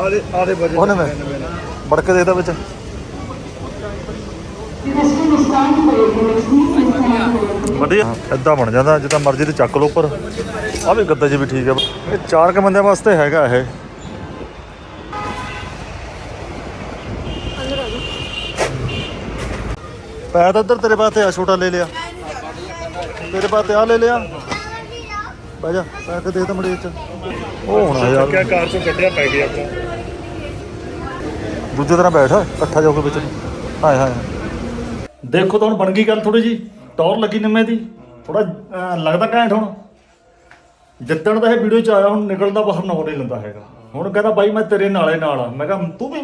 ਆਦੇ ਆਦੇ ਵਜੇ ਉਹਨੇ ਮੈਂ ਵਿੱਚ। ਵਧੀਆ। ਏਦਾਂ ਬਣ ਜਾਂਦਾ ਜਿੱਦਾਂ ਮਰਜ਼ੀ ਤੇ ਚੱਕ ਲਓ ਉੱਪਰ। ਆ ਵੀ ਗੱਦਾ ਜੀ ਵੀ ਠੀਕ ਹੈ ਇਹ ਚਾਰ ਕ ਬੰਦਿਆਂ ਵਾਸਤੇ ਹੈਗਾ ਇਹ। ਪੈ ਤਾਂ ਇੱਧਰ ਤੇਰੇ ਪਾਸੇ ਆ ਛੋਟਾ ਲੈ ਲਿਆ। ਤੇਰੇ ਪਾਸੇ ਆ ਲੈ ਲਿਆ। ਬਹਿ ਜਾ ਪੈ ਕੇ ਦੇ ਤਾਂ ਮੜੇ ਚ ਉਹ ਹੋਣਾ ਯਾਰ। ਕਿਆ ਕਾਰ ਚੋਂ ਕੱਢਿਆ ਪੈ ਗਿਆ। ਆਪਾਂ ਦੂਜੇ ਤਰ੍ਹਾਂ ਬੈਠ ਇਕੱਠਾ ਜਾ ਕੇ ਵਿੱਚ। ਹਾਏ ਹਾਏ ਦੇਖੋ ਤਾਂ ਹੁਣ ਬਣ ਗਈ ਗੱਲ ਥੋੜੀ ਜੀ ਟੌਰ ਲੱਗੀ ਨਿੰਮੇ ਦੀ। ਥੋੜਾ ਲੱਗਦਾ ਘੈਂਟ ਹੁਣ। ਜਿੱਦਣ ਦਾ ਇਹ ਵੀਡੀਓ ਚ ਆਇਆ ਹੁਣ ਨਿਕਲਦਾ ਬਾਹਰ ਨਾ ਨਹੀਂ ਲੈਂਦਾ ਹੈਗਾ। ਹੁਣ ਕਹਿੰਦਾ ਬਾਈ ਮੈਂ ਤੇਰੇ ਨਾਲੇ ਨਾਲ ਆ। ਮੈਂ ਕਿਹਾ ਤੂੰ ਵੀ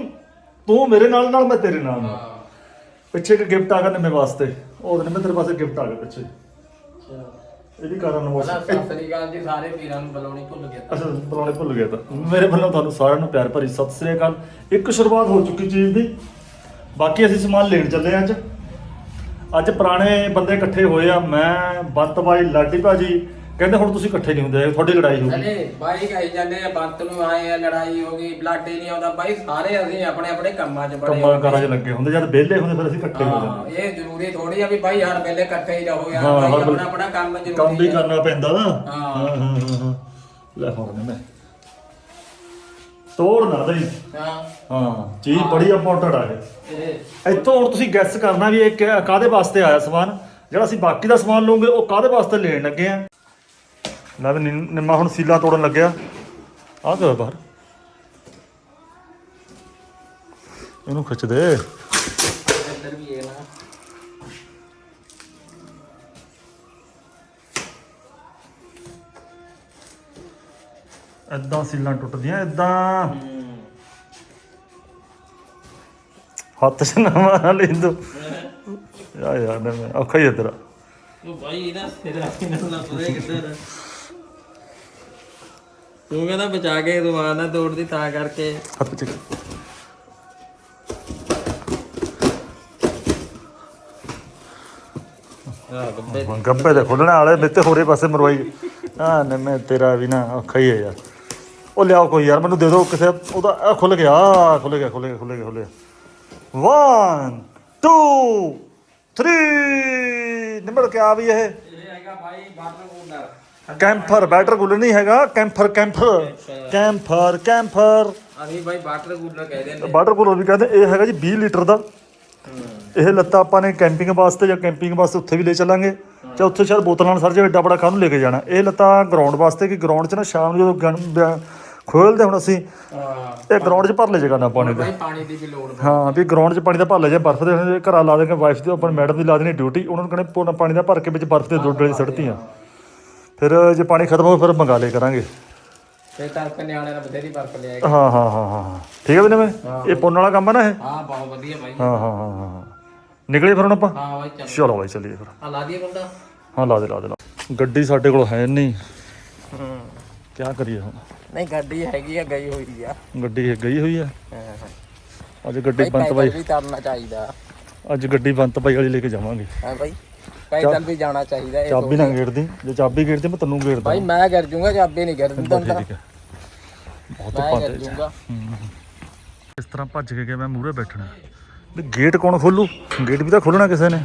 ਤੂੰ ਮੇਰੇ ਨਾਲ ਨਾਲ ਮੈਂ ਤੇਰੇ ਨਾਲ ਪਿੱਛੇ ਇੱਕ ਗਿਫਟ ਆ ਗਿਆ ਨਿੰਮੇ ਵਾਸਤੇ। ਉਹ ਨਿੰਮੇ ਤੇਰੇ ਪਾਸੇ ਗਿਫਟ ਆ ਗਿਆ ਪਿੱਛੇ। ਇਹਦੀ ਕਾਰਨ ਪਹਿਲਾਂ ਮੋਸਟ ਸਤਿ ਸ੍ਰੀ ਅਕਾਲ ਜੀ ਸਾਰੇ ਵੀਰਾਂ ਨੂੰ ਬੁਲਾਉਣੀ ਭੁੱਲ ਗਿਆ ਅੱਛਾ ਬੁਲਾਉਣੇ ਭੁੱਲ ਗਿਆ ਤਾਂ। ਮੇਰੇ ਵੱਲੋਂ ਤੁਹਾਨੂੰ ਸਾਰਿਆਂ ਨੂੰ ਪਿਆਰ ਭਰੀ ਸਤਿ ਸ੍ਰੀ ਅਕਾਲ। ਇੱਕ ਸ਼ੁਰੂਆਤ ਹੋ ਚੁੱਕੀ ਚੀਜ਼ ਦੀ। ਬਾਕੀ ਅਸੀਂ ਸਮਾਨ ਲੈਣ ਚੱਲੇ ਹਾਂ ਅੱਜ। ਅੱਜ ਪੁਰਾਣੇ ਬੰਦੇ ਇਕੱਠੇ ਹੋਏ ਆ। ਮੈਂ ਬੰਤ ਬਾਈ ਲਾਡੀ ਭਾਜੀ ਕਹਿੰਦੇ ਹੁਣ ਤੁਸੀਂ ਇਕੱਠੇ ਨਹੀਂ ਹੁੰਦੇ ਤੁਹਾਡੀ ਲੜਾਈ ਹੋ ਗਈ। ਅਰੇ ਬਾਈ ਕਹੀ ਜਾਂਦੇ ਆ ਬੰਤ ਨੂੰ ਆਏ ਆ ਲੜਾਈ ਹੋ ਗਈ ਬਲਾਡੇ ਨਹੀਂ ਆਉਂਦਾ। ਬਾਈ ਸਾਰੇ ਅਸੀਂ ਆਪਣੇ ਆਪਣੇ ਕੰਮਾਂ 'ਚ ਬੜੇ ਕੰਮਾਂ ਕਾਰਾਂ 'ਚ ਲੱਗੇ ਹੁੰਦੇ ਜਦ ਵਿਹਲੇ ਹੁੰਦੇ ਫਿਰ ਅਸੀਂ ਇਕੱਠੇ ਹੋ ਹਾਂ ਜਾਂਦੇ ਇਹ ਜ਼ਰੂਰੀ ਥੋੜੀ ਆ ਵੀ ਬਾਈ ਹਰ ਵੇਲੇ ਇਕੱਠੇ ਹੀ ਰਹੋ ਯਾਰ ਹਾਂ, ਬਾਈ ਹਰ ਵੇਲੇ- ਆਪਣਾ ਆਪਣਾ ਕੰਮ ਜ਼ਰੂਰੀ ਕੰਮ ਵੀ ਆ। ਕਰਨਾ ਪੈਂਦਾ। ਨਾ ਹਾਂ। ਹਾਂ ਹਾਂ ਹਾਂ। ਲੈ ਹੁਣ ਨੇ ਮੈਂ। ਤੋੜ ਨਾ ਦਈ। ਹਾਂ। ਹਾਂ ਚੀਜ਼ ਬੜੀ ਇੰਪੋਰਟੈਂਟ ਆ ਇਹ। ਇਹ। ਇੱਥੋਂ ਹੁਣ ਤੁਸੀਂ ਗੈਸ ਕਰਨਾ ਵੀ ਇਹ ਕਿ- ਕਾਹਦੇ ਵਾਸਤੇ ਆਇਆ ਸਮਾਨ? ਜਿਹੜਾ ਅਸੀਂ ਬਾਕੀ ਦਾ ਸਮਾਨ ਲਵਾਂਗੇ ਉਹ ਕਾਹਦੇ ਵਾਸਤੇ ਲੈਣ ਲੱਗੇ ਆ? ਲੈ ਵੀ ਨਿੰਮ- ਨਿੰਮਾ ਹੁਣ ਸੀਲਾ ਤੋੜਨ ਲੱਗਿਆ। ਆ ਗਿਆ ਬਾਹਰ? ਇਹਨੂੰ ਖਿੱਚ ਦੇ। ਇੱਧਰ ਵੀ ਇਹ ਨਾ ਐਦਾਂ ਸੀਲਾਂ ਟੁੱਟਦੀਆਂ ਐਦਾਂ ਹੱਥ 'ਚ ਨਾ ਮਾਰ ਲਈ ਤੂੰ। ਯਾ ਯਾਰ ਨਿੰਮੇ ਔਖਾ ਹੀ ਹੈ ਤੇਰਾ। ਉਹ ਬਾਈ ਇਹਦਾ ਸਿਰ ਆ ਕੇ ਨਾ ਪਤਾ ਕਿੱਧਰ ਤੂੰ ਕਹਿੰਦਾ ਬਚਾ ਕੇ ਦੁਕਾਨ ਨਾ ਤੋੜਦੀ ਤਾਂ ਕਰਕੇ। ਹੱਥ 'ਚ ਆ ਗੱਬੇ ਗੱਬੇ ਦੇ ਖੁੱਲਣ ਵਾਲੇ ਮਿੱਤੇ ਹੋਰੇ ਪਾਸੇ ਮਰਵਾਈ। ਆ ਨਿੰਮੇ ਤੇਰਾ ਵੀ ਨਾ ਔਖਾ ਹੀ ਹੈ ਯਾਰ। ਉਹ ਲਿਆਓ ਕੋਈ ਯਾਰ ਮੈਨੂੰ ਦੇ ਦਿਓ ਕਿਸੇ ਉਹਦਾ ਆ ਖੁੱਲ ਗਿਆ ਆਹ ਖੁੱਲ ਗਿਆ ਖੁੱਲ ਗਿਆ ਖੁੱਲ ਗਿਆ ਖੁੱਲ ਗਿਆ। 1 2 3 ਨਿੰਬੜ ਕੇ ਆ ਵੀ ਇਹ। ਇਹ ਹੈਗਾ ਬਾਈ water cooler camphor better cooler ਨਹੀਂ ਹੈਗਾ ਕੈਂਫਰ ਕੈਂਫਰ। ਕੈਂਫਰ ਕੈਂਫਰ। ਅਸੀਂ ਬਾਈ ਵਾਟਰ ਕੂਲਰ ਕਹਿੰਦੇ ਨੇ। ਵਾਟਰ ਕੂਲਰ ਵੀ ਕਹਿੰਦੇ ਇਹ ਹੈਗਾ ਜੀ 20 ਲੀਟਰ ਦਾ। ਇਹ ਲੱਤਾ ਆਪਾਂ ਨੇ ਕੈਂਪਿੰਗ ਵਾਸਤੇ ਜਾਂ ਕੈਂਪਿੰਗ ਵਾਸਤੇ ਉੱਥੇ ਵੀ ਲੈ ਚੱਲਾਂਗੇ। ਜਾਂ ਉੱਥੇ ਸ਼ਾਇਦ ਬੋਤਲਾਂ ਨਾਲ ਸਰ ਜੇ ਏਡਾ ਬੜਾ ਕਾਹਨੂੰ ਲੈ ਕੇ ਜਾਣਾ। ਇਹ ਲੱਤਾ ਗਰਾਊਂਡ ਵਾਸਤੇ ਕਿ ਗਰਾਊਂਡ 'ਚ ਨਾ ਸ਼ਾਮ ਨੂੰ ਜਦੋਂ ਖੋਲਦੇ ਹੁਣ ਅਸੀਂ ਇਹ ਗਰਾਊਂਡ 'ਚ ਭਰ ਲੈ ਜਗਾ ਨਾ ਪਾਣੀ ਦਾ ਪਾਣੀ ਦੀ ਵੀ ਲੋੜ ਹਾਂ ਵੀ ਗਰਾਊਂਡ 'ਚ ਪਾਣੀ ਦਾ ਭਰ ਲੈ ਜਾ ਬਰਫ਼ ਦੇ ਘਰਾਂ ਲਾ ਦੇਗੇ ਵਾਈਫ ਦੀ ਆਪਣੀ ਮੈਡਮ ਦੀ ਲਾ ਦੇਣੀ ਡਿਊਟੀ ਉਹਨਾਂ ਨੂੰ ਕਹਿੰਦੇ ਪੂਰਾ ਪਾਣੀ ਦਾ ਭਰ ਕੇ ਵਿੱਚ ਬਰਫ਼ ਦੇ ਡੋਡੇ ਸੜਤੀਆਂ। ਫਿਰ ਜੇ ਪਾਣੀ ਖਤਮ ਹੋ ਫਿਰ ਮੰਗਾ ਲੇ ਕਰਾਂਗੇ। ਤੇ ਤਾਂ ਨਿਆਣੇ ਨਾਲ ਬਥੇਰੀ ਬਰਫ ਲਿਆਏਗਾ ਹਾਂ ਹਾਂ ਹਾਂ ਹਾਂ ਹਾਂ। ਠੀਕ ਹੈ ਵੀ ਨਵੇਂ ਇਹ ਪੁੰਨ ਵਾਲਾ ਕੰਮ ਹੈ ਨਾ ਇਹ? ਹਾਂ ਬਹੁਤ ਵਧੀਆ ਬਾਈ। ਹਾਂ ਹਾਂ ਹਾਂ ਹਾਂ ਹਾਂ। ਨਿਕਲੇ ਫਿਰ ਹੁਣ ਆਪਾਂ? ਹਾਂ ਬਾਈ ਚੱਲ। ਚਲੋ ਬਾਈ ਚੱਲੀਏ ਫਿਰ। ਆ ਲਾ ਦਈਏ ਬੰਦਾ। ਹਾਂ ਲਾ ਦੇ ਲਾ ਦੇ ਲਾ ਗੱਡੀ ਸਾਡੇ ਕੋਲ ਹੈ ਨਹੀਂ। ਹੂੰ। ਕੀ ਕਰੀਏ ਹੁਣ? ਨਹੀਂ ਗੱਡੀ ਹੈਗੀ ਆ ਗਈ ਹੋਈ ਆ। ਗੱਡੀ ਗਈ ਹੋਈ ਹੈ ਅੱਜ ਗੱਡੀ ਬੰਤ ਬਾਈ। ਵੀ ਕਰਨਾ ਚਾਹੀਦਾ। ਅੱਜ ਗੱਡੀ ਬੰਤ ਬਾਈ ਵਾਲੀ ਲੈ ਕੇ ਜਾਵਾਂਗੇ। ਹਾਂ ਬਾਈ। ਪੈਦਲ ਵੀ ਜਾਣਾ ਚਾਹੀਦਾ ਇਹ ਚਾਬੀ ਨਾ ਗੇੜਦੀ ਜੇ ਚਾਬੀ ਗੇੜਦੀ ਮੈਂ ਤੈਨੂੰ ਗੇੜਦਾ ਬਾਈ ਮੈਂ ਕਰ ਜੂੰਗਾ ਚਾਬੀ ਨਹੀਂ ਕਰ ਦਿੰਦਾ। ਹੈ। ਬਹੁਤ ਇਸ ਤਰ੍ਹਾਂ ਭੱਜ ਕੇ ਗਿਆ ਮੈਂ ਮੂਹਰੇ ਬੈਠਣਾ। ਵੀ ਗੇਟ ਕੌਣ ਖੋਲੂ? ਗੇਟ ਵੀ ਤਾਂ ਖੋਲਣਾ ਕਿਸੇ ਨੇ।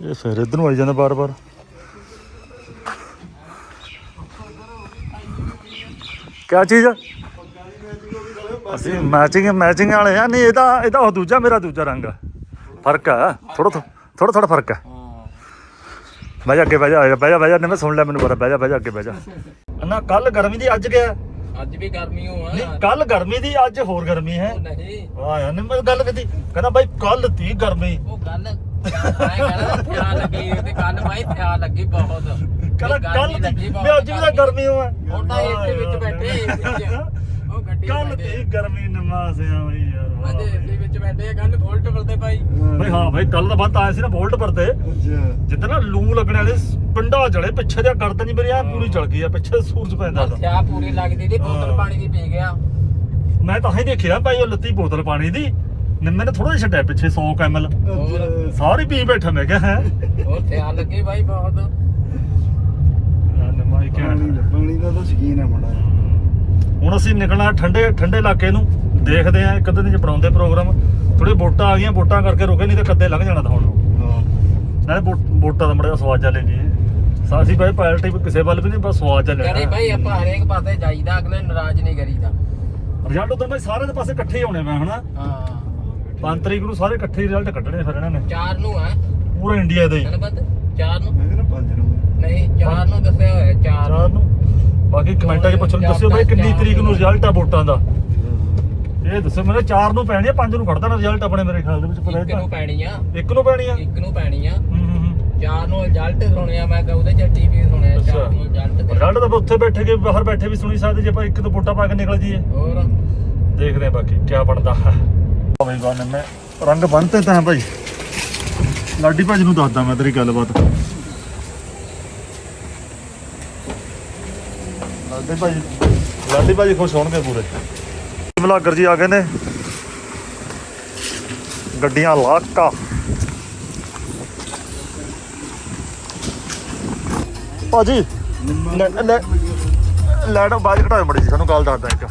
ਇਹ ਫਿਰ ਇਧਰ ਨੂੰ ਆਈ ਜਾਂਦਾ ਬਾਰ-ਬਾਰ। ਕਿਆ ਚੀਜ਼? ਅਸੀਂ ਮੈਚਿੰਗ ਮੈਚਿੰਗ ਵਾਲੇ ਆ। ਨਹੀਂ ਇਹਦਾ ਇਹਦਾ ਉਹ ਦੂਜਾ ਮੇਰਾ ਦੂਜਾ ਰੰਗ ਆ। ਫ਼ਰਕ ਆ। ਥੋੜਾ ਥੋੜਾ ਥੋੜਾ ਫ਼ਰਕ ਆ। ਬਹਿ ਜਾ ਅੱਗੇ ਬਹਿ ਜਾ ਬਹਿ ਜਾ ਬਹਿ ਜਾ ਨਹੀਂ ਮੈਂ ਸੁਣ ਲਿਆ ਮੈਨੂੰ ਪਤਾ ਬਹਿ ਜਾ ਬਹਿ ਜਾ ਅੱਗੇ ਬਹਿ ਜਾ। ਨਾ ਕੱਲ ਗਰਮੀ ਦੀ ਅੱਜ ਗਿਆ ਅੱਜ ਵੀ ਗਰਮੀ ਹੋ ਆ। ਨਹੀਂ ਕੱਲ ਗਰਮੀ ਦੀ ਅੱਜ ਹੋਰ ਗਰਮੀ ਹੈ। ਨਹੀਂ। ਵਾਹ ਯਾਰ ਮੈਂ ਗੱਲ ਕੀਤੀ। ਕਹਿੰਦਾ ਬਾਈ ਕੱਲ ਤੀ ਗਰਮੀ। ਉਹ ਗੱਲ ਮੈਂ ਕਹਿੰਦਾ ਥਿਆ ਲੱਗੀ ਤੇ ਕੱਲ ਬਾਈ ਥਿਆ ਲੱਗੀ ਬਹੁਤ। ਕਹਿੰਦਾ ਗਰਮੀ ਕੱਲ ਲੱਗੀ ਤੀ। ਬਹੁਤ, ਮੈਂ ਅੱਜ ਵੀ ਤਾਂ ਗਰਮੀ। ਹੋਆ ਉਹ ਤਾਂ ਏਸੀ ਵਿੱਚ ਬੈਠੇ AC ਚ। ਉਹ ਗੱਡੀ ਕੱਲ ਬੈਠੇ ਤੀ ਗਰਮੀ ਨਮਾਜ਼ ਆ ਬਈ ਯਾਰ। ਅੱਜ ਏਸੀ ਵਿੱਚ ਬੈਠੇ ਕੱਲ ਫੋਲਟ ਵਰਦੇ ਭਾਈ। ਬਈ ਹਾਂ ਬਈ ਕੱਲ ਤਾਂ ਬੰਦ ਆਇਆ ਸੀ ਨਾ ਵੋਲਟ ਪਰ ਤੇ ਜਿੱਦਾਂ ਨਾ ਲੂ ਲੱਗਣ ਵਾਲੇ ਪਿੰਡਾ ਜਲੇ ਪਿੱਛੇ ਜਿਹਾ ਗਰਦਨ ਨਹੀਂ ਮੇਰੀ ਆ ਪੂਰੀ ਜਲ ਗਈ ਆ ਪਿੱਛੇ ਸੂਰਜ ਪੈਂਦਾ ਤਾਂ ਪੂਰੀ ਲੱਗਦੀ ਦੀ ਬੋਤਲ। ਪਾਣੀ ਦੀ ਪੀ ਗਿਆ। ਮੈਂ ਤਾਂ ਹੀ ਦੇਖਿਆ ਭਾਈ ਉਹ ਲੱਤੀ ਬੋਤਲ ਪਾਣੀ ਦੀ। ਨਿੰਮੇ ਨੇ ਥੋੜਾ ਜਿਹਾ ਛੱਡਿਆ ਪਿੱਛੇ 100 ਕੈਮਲ ਹੋਰ ਸਾਰੀ ਪੀ ਬੈਠਾ ਮੈਂ ਕਿਹਾ ਹੈ। ਉਹ ਥਿਆ ਲੱਗੀ ਭਾਈ ਬਹੁਤ। ਨਿੰਮਾ ਪਾਣੀ ਦਾ ਤਾਂ ਸ਼ਕੀਨ ਹੈ। ਮੁੰਡਾ ਹੁਣ ਅਸੀਂ ਨਿਕਲਣਾ ਠੰਡੇ ਠੰਡੇ ਇਲਾਕੇ ਨੂੰ। ਦੇਖਦੇ ਆ ਇੱਕ ਅੱਧੇ ਦਿਨ ਚ ਬਣਾਉਂਦੇ ਪ੍ਰੋਗਰਾਮ। ਥੋੜੀ ਵੋਟਾਂ ਆ ਗਈਆਂ ਵੋਟਾਂ ਕਰਕੇ ਰੁਕੇ ਨਹੀਂ ਤਾਂ ਕੱਦੇ ਲੰਘ ਜਾਣਾ ਤਾਂ ਹੁਣ। ਨਾਲੇ ਵੋਟਾਂ ਦਾ ਬੜਾ ਸਵਾਦ ਚੱਲੇ ਜੀ। ਸਾਸੀ ਭਾਈ ਪਾਰਟੀ ਕਿਸੇ ਵੱਲ ਵੀ ਨਹੀਂ ਬਸ ਸਵਾਦ ਚੱਲੇ ਕਰੇ ਭਾਈ ਆਪਾਂ ਹਰੇਕ ਪਾਸੇ ਜਾਈਦਾ ਅਗਲੇ ਨਾਰਾਜ਼ ਨਹੀਂ ਕਰੀਦਾ। ਰਿਜ਼ਲਟ ਉਦੋਂ ਭਾਈ ਸਾਰੇ ਦੇ ਪਾਸੇ ਇਕੱਠੇ ਹੀ ਆਉਣੇ ਮੈਂ ਹਨਾ? ਹਾਂ। 5 ਤਰੀਕ ਨੂੰ ਸਾਰੇ ਇਕੱਠੇ ਰਿਜ਼ਲਟ ਕੱਢਣੇ ਫਿਰ ਇਹਨਾਂ ਨੇ। ਚਾਰ ਨੂੰ ਹੈ ਪੂਰੇ ਇੰਡੀਆ ਦੇ। ਹੀ ਚਾਰ ਨੂੰ। ਮੈਂ ਕਹਿੰਦਾ ਪੰਜ ਨੂੰ। ਨਹੀਂ ਚਾਰ ਨੂੰ ਦੱਸਿਆ ਹੋਇਆ ਚਾਰ ਚਾਰ ਨੂੰ। ਬਾਕੀ ਕਮੈਂਟਾਂ 'ਚ ਪੁੱਛਣ ਦੱਸਿਓ ਭਾਈ ਕਿੰਨੀ ਤਰੀਕ ਨੂੰ। ਰਿਜ਼ਲਟ ਆ ਵੋਟਾਂ ਦਾ? ਇਹ ਦੱਸੋ ਮੇਰੇ 4 ਨੂੰ ਪੈਣੀ ਆ 5 ਨੂੰ ਖੜਦਾ ਨਾ ਰਿਜ਼ਲਟ ਆਪਣੇ ਮੇਰੇ ਖਿਆਲ ਦੇ ਵਿੱਚ ਪਤਾ ਇੱਕ ਨੂੰ ਹੈ ਪੈਣੀ ਆ। ਇੱਕ ਨੂੰ ਪੈਣੀ ਆ? ਇੱਕ ਨੂੰ ਪੈਣੀ ਆ। ਹੂੰ ਹੂੰ ਹੂੰ। ਚਾਰ ਨੂੰ ਰਿਜ਼ਲਟ ਸੁਣਿਆ ਮੈਂ ਕਿਹਾ ਉਹਦੇ ਚ ਟੀਵੀ ਸੁਣਿਆ ਅੱਛਾ। ਚਾਰ ਨੂੰ ਰਿਜ਼ਲਟ ਰਿਜ਼ਲਟ ਤਾਂ ਉੱਥੇ ਬੈਠੇ ਕੇ ਬਾਹਰ ਬੈਠੇ ਵੀ ਸੁਣੀ ਸਕਦੇ ਜੇ ਆਪਾਂ ਇੱਕ ਤੋਂ ਵੋਟਾਂ ਪਾ ਕੇ ਨਿਕਲ ਜੀਏ ਹੋਰ? ਦੇਖਦੇ ਆ ਬਾਕੀ ਕੀ ਬਣਦਾ। ਹੈ ਭਾਵੇਂ ਗਾਣੇ ਮੈਂ ਰੰਗ ਬੰਨਤੇ ਤਾਂ ਭਾਈ। ਲਾਡੀ ਭਾਜੀ ਨੂੰ ਦੱਸਦਾ ਮੈਂ ਤੇਰੀ ਗੱਲਬਾਤ। ਲਾਡੀ ਭਾਜੀ ਲਾਡੀ ਭਾਜੀ ਖੁਸ਼ ਹੋਣਗੇ ਪੂਰੇ। ਬਲਾਗਰ ਜੀ ਆ ਗਏ ਨੇ। ਗੱਡੀਆਂ ਲਾਕਾ ਭਾਜੀ ਲੈਟ ਬਾਜ ਘਟਾਓ ਮੜੀ ਜੀ ਸਾਨੂੰ ਗੱਲ ਦੱਸਦਾ ਇੱਕ।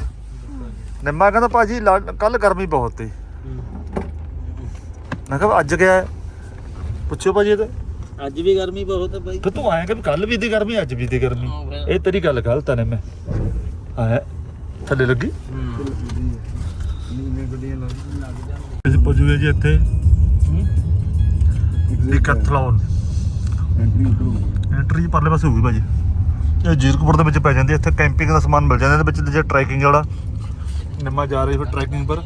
ਨਿੰਮਾ ਕਹਿੰਦਾ ਭਾਜੀ ਕੱਲ ਗਰਮੀ ਬਹੁਤ ਸੀ ਮੈਂ ਕਿਹਾ ਅੱਜ ਗਿਆ ਹੈ? ਪੁੱਛਿਓ ਭਾਜੀ ਇਹ ਅੱਜ ਵੀ ਗਰਮੀ ਬਹੁਤ ਹੈ ਫਿਰ ਤੂੰ ਆਇਆ ਕਿ ਕੱਲ ਵੀ ਦੀ ਗਰਮੀ ਅੱਜ ਵੀ ਦੀ ਗਰਮੀ। ਇਹ ਤੇਰੀ ਗੱਲ ਗਲਤ ਹੈ ਨਿੰਮੇ। ਆਇਆ ਥੱਲੇ ਲੱਗੀ। ਅਸੀਂ ਪੁੱਜੂਏ ਜੀ ਇੱਥੇ। ਡਿਕੈਥਲੌਨ ਐਂਟਰੀ ਪਰਲੇ ਪਾਸੇ ਹੋਊਗੀ ਭਾਜੀ। ਇਹ ਜੀਰਕਪੁਰ ਦੇ ਵਿੱਚ ਪੈ ਜਾਂਦੀ ਇੱਥੇ ਕੈਂਪਿੰਗ ਦਾ ਸਮਾਨ ਮਿਲ ਜਾਂਦਾ। ਇਹਦੇ ਵਿੱਚ ਜੇ ਟਰੈਕਿੰਗ ਵਾਲਾ ਨਿੰਮਾ ਜਾ ਰਹੀ ਫਿਰ ਟਰੈਕਿੰਗ ਪਰ।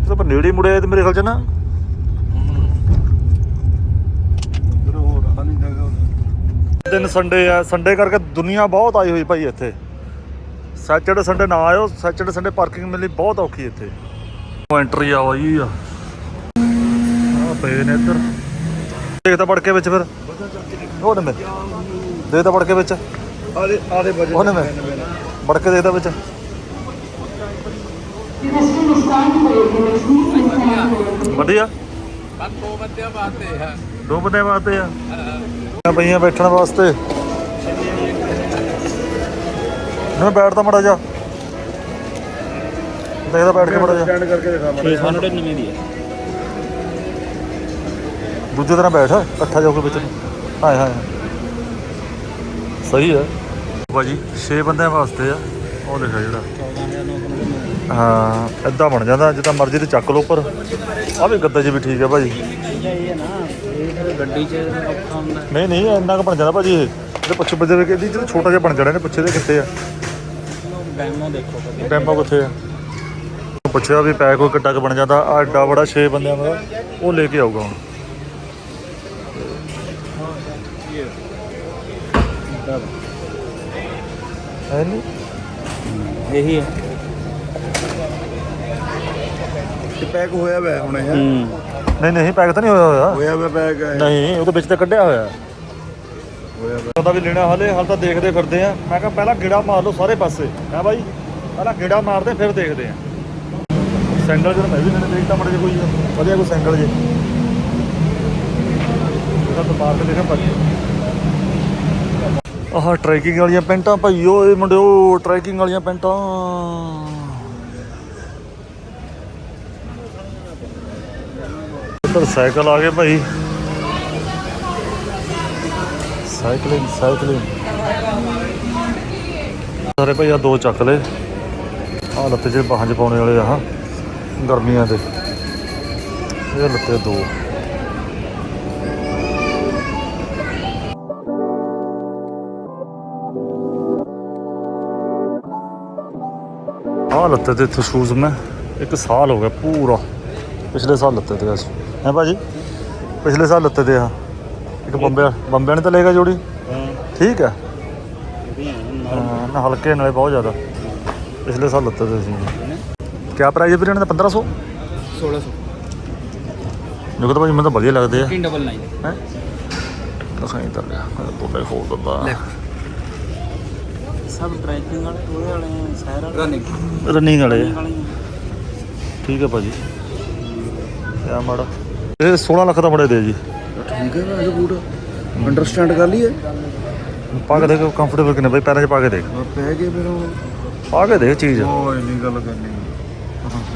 ਇਹ ਤਾਂ ਨੇੜੇ ਹੀ ਮੁੜਿਆ ਤੇ ਮੇਰੇ ਖਿਆਲ ਚ ਨਾ ਉਧਰ ਹੋਰ ਖਾਲੀ ਜਗ੍ਹਾ ਉਧਰ ਦਿਨ ਸੰਡੇ ਆ ਸੰਡੇ ਕਰਕੇ ਦੁਨੀਆ ਬਹੁਤ ਆਈ ਹੋਈ ਭਾਈ ਇੱਥੇ। ਸੈਚਰਡੇ ਸੰਡੇ ਨਾ ਆਇਓ ਸੈਚਰਡੇ ਸੰਡੇ ਪਾਰਕਿੰਗ ਮਿਲਣੀ ਬਹੁਤ ਔਖੀ ਇੱਥੇ। ਐਂਟਰੀ ਆ ਹੋਈ ਆ। ਆ ਪਏ ਨੇ ਇੱਧਰ। ਦੇਖਦਾ ਵੜ ਕੇ ਵਿੱਚ ਫਿਰ। ਉਹ ਨੇ ਦੇਖਦਾ ਵੜ ਕੇ ਵਿੱਚ। ਆਦੇ ਆਦੇ ਵਜੇ ਉਹਨੇ ਮੈਂ ਵੜ ਕੇ ਦੇਖਦਾ ਵਿੱਚ। ਵਧੀਆ। ਬਸ ਦੋ ਬੰਦਿਆਂ ਬਾਤੇ ਹੈ ਦੋ ਬੰਦੇ ਵਾਸਤੇ ਆ। ਆ ਪਈਆਂ ਬੈਠਣ ਵਾਸਤੇ। ਨਾ ਬੈਠਦਾ ਮੜਾ ਜਾ ਦੇਖਦਾ ਬੈਠ ਕੇ ਮੜਾ ਜਾ ਸਟੈਂਡ ਕਰਕੇ ਦਿਖਾ ਮਾੜਾ ਜਿਹਾ। 699 ਦੀ ਹੈ। ਦੂਜੇ ਦਿਨ ਬੈਠ ਇਕੱਠਾ ਜਾ ਕੇ ਵਿੱਚ ਹਾਏ ਹਾਏ ਸਹੀ ਹੈ। ਭਾਜੀ 6 ਬੰਦਿਆਂ ਵਾਸਤੇ ਆ। ਉਹ ਦੇਖਾ ਜਿਹੜਾ। 14999 ਹਾਂ ਏਦਾਂ ਬਣ ਜਾਂਦਾ ਜਿੱਦਾਂ ਮਰਜ਼ੀ ਤੇ ਚੱਕ ਲਓ ਉੱਪਰ। ਆ ਵੀ ਗੱਦੇ 'ਚ ਵੀ ਠੀਕ ਹੈ ਭਾਜੀ। ਇਹ ਹੈ ਨਾ ਗੱਡੀ 'ਚ ਔਖਾ ਹੁੰਦਾ ਨਹੀਂ ਨਹੀਂ ਇੰਨਾ ਕੁ ਬਣ ਜਾਂਦਾ ਭਾਜੀ ਇਹ। ਇਹਦੇ ਪਿੱਛੇ ਵੱਜੇ ਵੇ ਕਿਹਦੀ ਜਿਹੜਾ ਛੋਟਾ ਜਿਹਾ ਬਣ ਜਾਣਾ ਨੇ ਪਿੱਛੇ ਦੇ ਕਿੱਥੇ ਆ? ਡੈਮੋ ਦੇਖੋ ਕਦੇ। ਟੈਂਪੋ ਕਿੱਥੇ ਆ? ਪੁੱਛਿਆ ਵੀ ਪੈਕ ਕੋਈ ਕਿੱਡਾ ਕੁ ਬਣ ਜਾਂਦਾ ਆ ਐਡਾ ਬੜਾ 6 ਬੰਦਿਆਂ ਦਾ ਉਹ ਲੈ ਕੇ ਆਊਗਾ ਹੁਣ। ਹੈ ਨਹੀਂ ਇਹੀ ਹੈ। ਤੇ ਪੈਕ ਹੋਇਆ ਵਾ ਹੁਣ ਇਹ। ਹੂੰ। ਨਹੀਂ ਨਹੀਂ ਪੈਕ ਤਾਂ ਨਹੀਂ ਹੋਇਆ ਹੋਇਆ। ਹੋਇਆ ਵਾ ਪੈਕ ਇਹ। ਨਹੀਂ ਉਹਦੇ ਵਿੱਚ ਤਾਂ ਕੱਢਿਆ ਹੋਇਆ। ਹੋਇਆ ਵਾ। ਉਹਦਾ ਵੀ ਲੈਣਾ ਹਾਲੇ ਹਾਲ ਤਾਂ ਦੇਖਦੇ ਫਿਰਦੇ ਆ। ਮੈਂ ਕਿਹਾ ਪਹਿਲਾਂ ਗੇੜਾ ਮਾਰ ਲਓ ਸਾਰੇ ਪਾਸੇ। ਹੈ ਬਾਈ? ਪਹਿਲਾਂ ਗੇੜਾ ਮਾਰਦੇ ਫਿਰ ਦੇਖਦੇ ਆ। ਸੈਂਡਲ ਜਿਹੜਾ ਮੈਂ ਵੀ ਲੈਣੇ ਦੇਖਦਾ ਮੜੇ ਜੇ ਕੋਈ ਵਧੀਆ ਕੋਈ ਸੈਂਡਲ ਜੇ। ਉਹਦਾ ਤਾਂ ਮਾਰ ਕੇ ਦੇਖਾਂ ਭਾਜੀ। ਆਹ ਟਰੈਕਿੰਗ ਵਾਲੀਆਂ ਪੈਂਟਾਂ ਭਾਈਓ ਇਹ ਮੁੰਡਿਓ ਟਰੈਕਿੰਗ ਵਾਲੀਆਂ ਪੈਂਟਾਂ। ਉੱਧਰ ਸਾਈਕਲ ਆ ਗਏ ਭਾਈ ਸਾਈਕਲਿੰਗ ਸਾਈਕਲਿੰਗ ਸਾਰੇ ਭਾਈ ਆ ਦੋ ਚੱਕ ਲੈ ਆ ਲੱਤੇ ਜਿਹੜੇ ਬਾਹਾਂ 'ਚ ਪਾਉਣੇ ਵਾਲੇ ਆ ਆਹ, ਗਰਮੀਆਂ ਦੇ ਇਹ ਲੱਤੇ ਦੋ ਆ ਲੱਤੇ ਤੇ ਇੱਥੇ ਸ਼ੂਜ਼ ਮੈਂ ਇੱਕ ਸਾਲ ਹੋ ਗਿਆ ਪੂਰਾ ਪਿਛਲੇ ਸਾਲ ਲੱਤੇ ਤੇ ਅਸੀਂ ਹੈ ਭਾਜੀ? ਪਿਛਲੇ ਸਾਲ ਲੱਤੇ ਤੇ ਆ। ਇੱਕ ਬੰਬੇ ਬੰਬੇ ਨੇ ਤਾਂ ਲੇਗਾ ਜੋੜੀ। ਠੀਕ ਹੈ। ਹਾਂ ਨਾ ਹਲਕੇ ਨਾਲੇ ਬਹੁਤ ਜ਼ਿਆਦਾ। ਪਿਛਲੇ ਸਾਲ ਲੱਤੇ ਤੇ ਸੀ। ਕੀ ਪ੍ਰਾਈਸ ਹੈ ਵੀਰੇ ਇਹਨਾਂ ਦਾ? 1500 1600 ਦੇਖੋ ਤਾਂ ਭਾਜੀ ਮੈਨੂੰ ਤਾਂ ਵਧੀਆ ਲੱਗਦੇ ਆ। 399 ਹੈ? ਦਿਖਾਈ ਤਾਂ ਲਿਆ ਬੋਲੇ ਖੋਲ ਦਿੰਦਾ ਸਭ ਟਰੈਕਿੰਗ ਵਾਲੇ ਉਹਦੇ ਵਾਲੇ ਸ਼ਹਿਰ ਵਾਲੇ। Running running. ਵਾਲੇ। ਠੀਕ ਹੈ ਭਾਜੀ। ਕਿਆ ਮਾੜਾ। ਇਹ 16 ਲੱਖ ਦਾ ਬੜੇ ਦੇ ਜੀ। ਠੀਕ ਹੈ ਨਾ ਇਹ ਬੂਟ ਅੰਡਰਸਟੈਂਡ ਕਰ ਲਈਏ। ਪਾ ਕੇ ਦੇਖ ਕੰਫਰਟੇਬਲ ਕਿੰਨੇ ਬਈ ਪੈਰਾਂ 'ਚ ਪਾ ਕੇ ਦੇਖ। ਪੈ ਗਏ ਫਿਰ ਉਹ। ਪਾ ਕੇ ਦੇਖ ਚੀਜ਼। ਉਹ ਇੰਨੀ ਗੱਲ ਕਰਨੀ।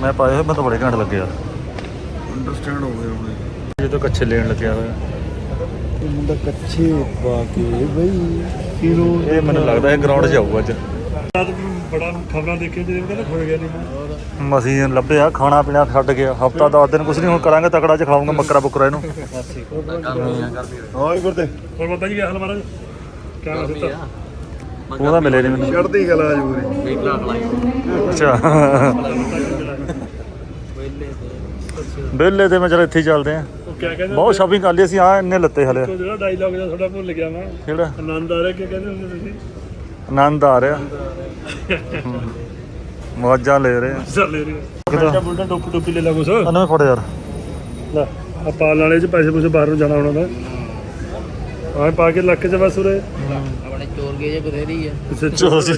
ਮੈਂ ਪਾਏ ਹੋਏ ਮੈਂ ਤਾਂ ਬੜੇ ਘੰਟ ਲੱਗੇ ਯਾਰ ਅੰਡਰਸਟੈਂਡ ਹੋ ਗਏ ਹੁਣ। ਜਦੋਂ ਕੱਛੇ ਲੈਣ ਲੱਗਿਆ ਹੋਇਆ। ਇਹ ਮੁੰਡਾ ਕੱਚੇ ਪਾ ਕੇ ਬਈ। ਹੀਰੋ ਇਹ ਮੈਨੂੰ ਲੱਗਦਾ ਇਹ ਗਰਾਊਂਡ 'ਚ ਆਊਗਾ ਅੱਜ। ਬੜਾ ਖਬਰਾਂ ਦੇਖੇ ਜਿਹੜੇ ਕਹਿੰਦੇ ਖੁੱਲ ਗਿਆ ਨਹੀਂ ਮਸੀਂ ਲੱਭਿਆ ਖਾਣਾ ਪੀਣਾ ਛੱਡ ਗਿਆ ਹਫਤਾ 10 ਦਿਨ ਕੁਛ ਨਹੀਂ ਹੁਣ ਕਰਾਂਗੇ ਤਕੜਾ ਚ ਖਵਾਉਂਗਾ ਬੱਕਰਾ ਬੁੱਕਰਾ ਇਹਨੂੰ। ਹਾਂ ਗੁਰਦੇ ਹੋਰ ਬਾਬਾ ਜੀ ਕੀ ਹਾਲ ਮਹਾਰਾਜ? ਕਿਆ ਹਾਲ ਦਿੱਤਾ ਉਹਦਾ ਮਿਲੇ ਨਹੀਂ ਮੈਨੂੰ। ਚੜਦੀ ਗੱਲ ਆ ਜੂਰੀ ਅੱਛਾ। ਬੇਲੇ ਤੇ ਮੈਂ ਚਲ ਇੱਥੇ ਹੀ ਚੱਲਦੇ ਆ। ਉਹ ਕਿਆ ਕਹਿੰਦੇ ਬਹੁਤ ਸ਼ਾਪਿੰਗ ਕਰ ਲਈ ਅਸੀਂ ਆ ਇੰਨੇ ਲੱਤੇ ਹਲੇ। ਜਿਹੜਾ ਡਾਇਲੌਗ ਜਿਹਾ ਤੁਹਾਡਾ ਭੁੱਲ ਗਿਆ ਮੈਂ। ਕਿਹੜਾ? ਆਨੰਦ ਆ ਰਿਹਾ ਕੀ ਕਹਿੰਦੇ ਹੁੰਦੇ ਤੁਸੀਂ? ਆਨੰਦ ਆ ਰਿਹਾ। ਮੌਜਾਂ ਲੈ ਰਹੇ ਆ। ਚੱਲ ਲੈ ਰਹੇ? ਬੈਠਾ ਬੁਲਟਾ ਟੋਪੀ ਟੋਪੀ ਲੈ ਲਾ ਕੁਛ ਅਨਵੇਂ ਫੜ ਯਾਰ। ਲੈ ਆ ਪਾਲ ਵਾਲੇ ਚ ਪੈਸੇ ਪੂਸੇ ਬਾਹਰ ਨੂੰ ਜਾਣਾ ਹੋਣਾ ਦਾ ਆਹ ਪਾ ਕੇ ਲੱਕ ਚ ਬਸ ਉਰੇ। ਆਪਣੇ ਚੋਰ ਗਏ ਜੇ ਬਥੇਰੀ ਆ। ਕਿਸੇ ਚਲੋ ਜੀ।